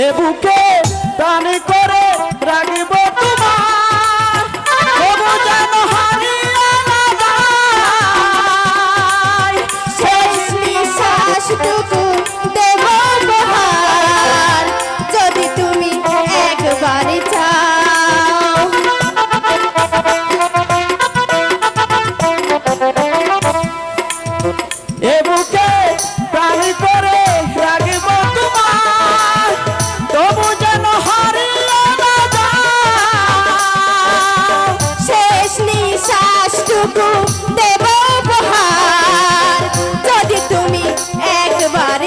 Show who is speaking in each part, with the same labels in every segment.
Speaker 1: এ বুকে প্রাণ
Speaker 2: শেষ নিঃশ্বাসটুকু দেব যদি তুমি একবার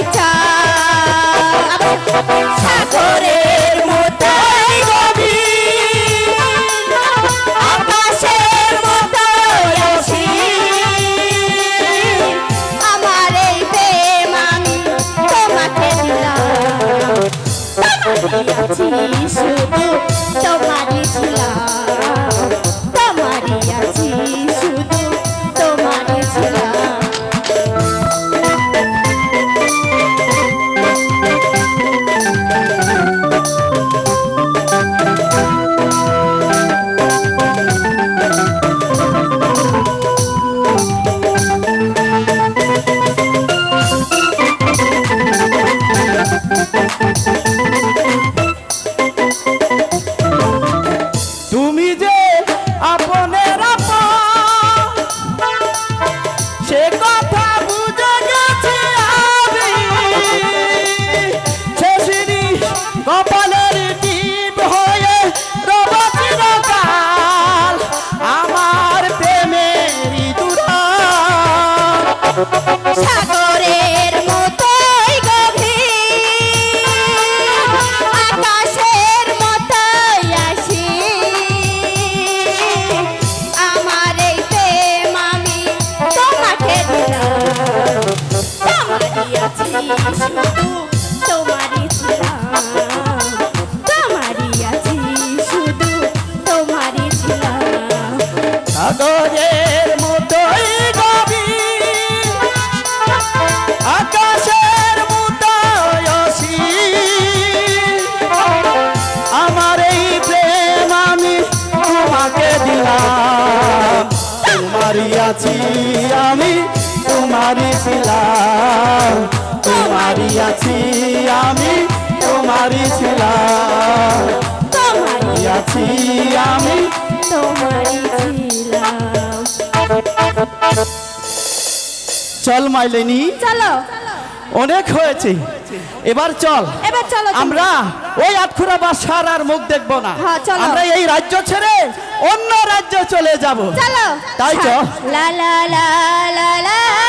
Speaker 2: সাগরের মতোই
Speaker 1: আপনের আপন। সে কথা বুঝে গেছি আমি। শেষিনী কপালের টিপ হয়ে রব চিরকাল আমার প্রেমেরই দুরাল
Speaker 2: সাগরের মতোই গভীর আকাশের মতোই। আমার এই প্রেম আমি তোমাকে দিলাম
Speaker 1: আমি তোমারই ছিলাম আছি আমি তোমারই ছিলাম। চল মাইলেনি।
Speaker 2: চলো।
Speaker 1: অনেক হয়েছে। এবার চল।
Speaker 2: এবার চলো
Speaker 1: আমরা ওই আটখুরা বাসার আর মুখ দেখব না।
Speaker 2: হ্যাঁ,
Speaker 1: আমরা এই রাজ্য ছেড়ে অন্য রাজ্য চলে যাব।
Speaker 2: চলো।
Speaker 1: তাই তো?
Speaker 2: লা লা লা লা লা।